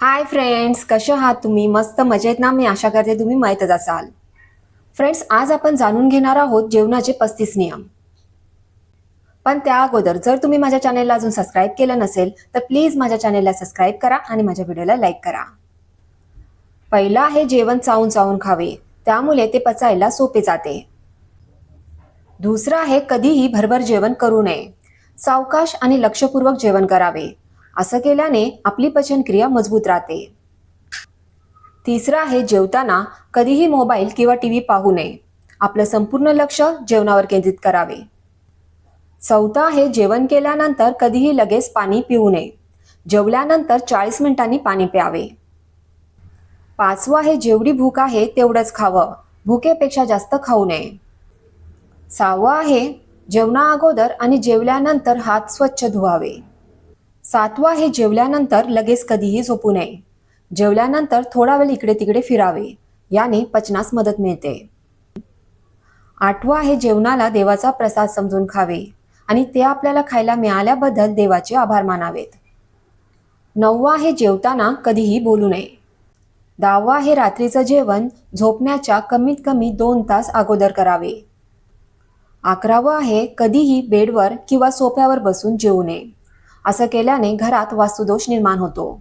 Hi friends कसे आहात तुम्ही? मस्त मजेत ना? मी आशा करते तुम्ही माहीतच असाल. फ्रेंड्स आज आपण जाणून घेणार आहोत जेवणाचे पस्तीस नियम. पण त्या अगोदर जर तुम्ही माझ्या चॅनेलला अजून सबस्क्राईब केलं नसेल तर प्लीज माझ्या चॅनेलला सबस्क्राईब करा आणि माझ्या व्हिडिओला लाईक करा. पहिलं आहे जेवण चावून चावून खावे. त्यामुळे ते पचायला सोपे जाते. दुसरं आहे कधीही भरभर जेवण करू नये. सावकाश आणि लक्षपूर्वक जेवण करावे. असं केल्याने आपली पचनक्रिया मजबूत राहते. तिसरं आहे जेवताना कधीही मोबाईल किंवा टी व्ही पाहू नये. आपलं संपूर्ण लक्ष जेवणावर केंद्रित करावे. चौथं आहे जेवण केल्यानंतर कधीही लगेच पाणी पिऊ नये. जेवल्यानंतर चाळीस मिनिटांनी पाणी प्यावे. पाचवं आहे जेवढी भूक आहे तेवढंच खावं. भुकेपेक्षा जास्त खाऊ नये. सहावं आहे जेवणा अगोदर आणि जेवल्यानंतर हात स्वच्छ धुवावे. सातवा हे जेवल्यानंतर लगेच कधीही झोपू नये. जेवल्यानंतर थोडा वेळ इकडे तिकडे फिरावे. याने पचनास मदत मिळते. आठवा हे जेवणाला देवाचा प्रसाद समजून खावे आणि ते आपल्याला खायला मिळाल्याबद्दल देवाचे आभार मानावेत. नववा हे जेवताना कधीही बोलू नये. दहावा हे रात्रीचं जेवण झोपण्याच्या कमीत कमी दोन तास अगोदर करावे. अकरावं आहे कधीही बेडवर किंवा सोफ्यावर बसून जेवू नये. असं केल्याने घरात वास्तुदोष निर्माण होतो.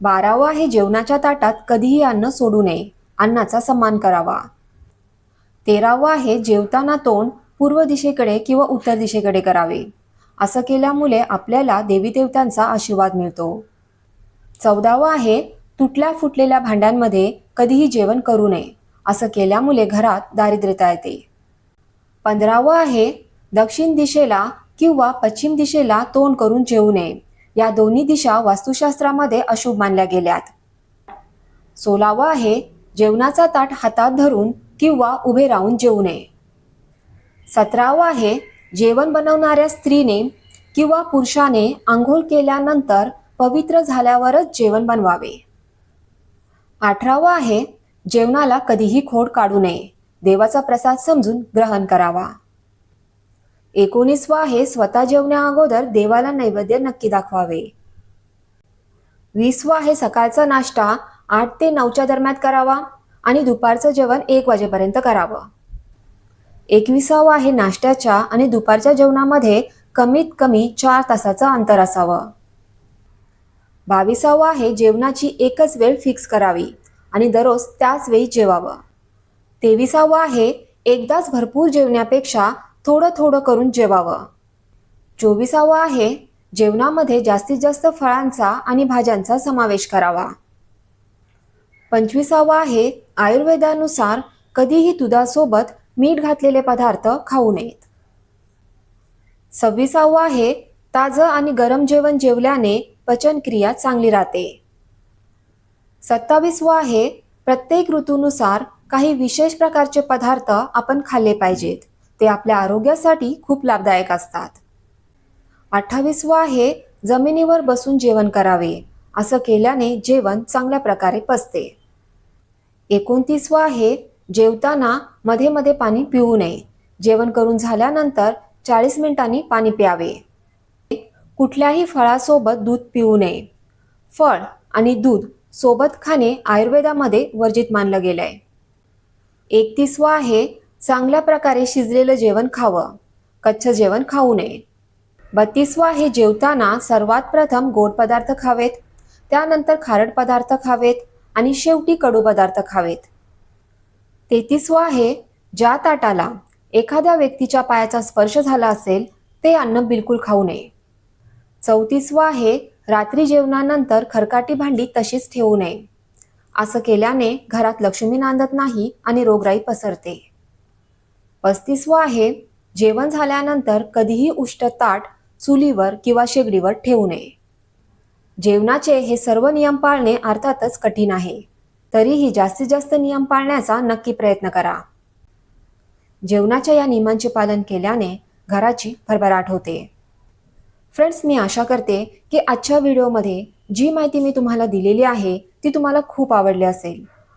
बारावं आहे जेवणाच्या ताटात कधीही अन्न सोडू नये अन्नाचा सन्मान करावा. तेरावं आहे जेवताना तोंड पूर्व दिशेकडे किंवा उत्तर दिशेकडे करावे. असं केल्यामुळे आपल्याला देवी देवतांचा आशीर्वाद मिळतो. चौदावं आहे तुटल्या फुटलेल्या भांड्यांमध्ये कधीही जेवण करू नये असं केल्यामुळे घरात दारिद्र्यता येते. पंधरावं आहे दक्षिण दिशेला किंवा पश्चिम दिशेला तोंड करून जेवू नये. या दोन्ही दिशा वास्तुशास्त्रामध्ये अशुभ मानल्या गेल्यात. सोलावा आहे जेवणाचा ताट हातात धरून किंवा उभे राहून जेवू नये. सतरावं आहे जेवण बनवणाऱ्या स्त्रीने किंवा पुरुषाने आंघोळ केल्यानंतर पवित्र झाल्यावरच जेवण बनवावे. अठरावं आहे जेवणाला कधीही खोड काढू नये. देवाचा प्रसाद समजून ग्रहण करावा. एकोणीसवा आहे स्वतः जेवण्या अगोदर देवाला नैवेद्य नक्की दाखवावे. वीसवा आहे सकाळचा नाश्ता आठ ते नऊच्या दरम्यान करावा आणि दुपारचं जेवण एक वाजेपर्यंत करावं. एकविसावा आहे नाश्त्याच्या आणि दुपारच्या जेवणामध्ये कमीत कमी चार तासाचं अंतर असावं. बावीसावा आहे जेवणाची एकच वेळ फिक्स करावी आणि दररोज त्याच वेळी जेवावं. तेविसावा आहे एकदाच भरपूर जेवण्यापेक्षा थोडं थोडं करून जेवावं. चोवीसावं आहे जेवणामध्ये जास्तीत जास्त फळांचा आणि भाज्यांचा समावेश करावा. पंचवीसावं आहे आयुर्वेदानुसार कधीही दुधासोबत मीठ घातलेले पदार्थ खाऊ नयेत. सव्वीसावं आहे ताजं आणि गरम जेवण जेवल्याने पचनक्रिया चांगली राहते. सत्तावीसवं आहे प्रत्येक ऋतूनुसार काही विशेष प्रकारचे पदार्थ आपण खाल्ले पाहिजेत. ते आपल्या आरोग्यासाठी खूप लाभदायक असतात. अठ्ठावीसवा आहे जमिनीवर बसून जेवण करावे. असं केल्याने जेवण चांगल्या प्रकारे पचते. एकोणतीसवा आहे जेवताना मध्ये मध्ये पाणी पिऊ नये. जेवण करून झाल्यानंतर चाळीस मिनिटांनी पाणी प्यावे. कुठल्याही फळासोबत दूध पिऊ नये. फळ आणि दूध सोबत खाणे आयुर्वेदामध्ये वर्जित मानलं गेलंय. एकतीसवा आहे चांगल्या प्रकारे शिजलेलं जेवण खावं. कच्छ जेवण खाऊ नये. बत्तीसवा हे जेवताना सर्वात प्रथम गोड पदार्थ खावेत. त्यानंतर खारट पदार्थ खावेत आणि शेवटी कडू पदार्थ खावेत. तेहतीसवा आहे ज्या ताटाला एखाद्या व्यक्तीच्या पायाचा स्पर्श झाला असेल ते अन्न बिलकुल खाऊ नये. चौतीसवा आहे रात्री जेवणानंतर खरकाटी भांडी तशीच ठेवू नये. असं केल्याने घरात लक्ष्मी नांदत नाही आणि रोगराई पसरते. पस्तीसवं आहे. जेवण झाल्यानंतर कधीही उष्ट ताट चुलीवर किंवा शेगडीवर ठेवू नये. जेवणाचे हे सर्व नियम पाळणे अर्थातच कठीण आहे. तरीही जास्तीत जास्त नियम पाळण्याचा नक्की प्रयत्न करा. जेवणाच्या या नियमांचे पालन केल्याने घराची भरभराट होते. फ्रेंड्स मी आशा करते की आजच्या व्हिडिओमध्ये जी माहिती मी तुम्हाला दिलेली आहे ती तुम्हाला खूप आवडली असेल.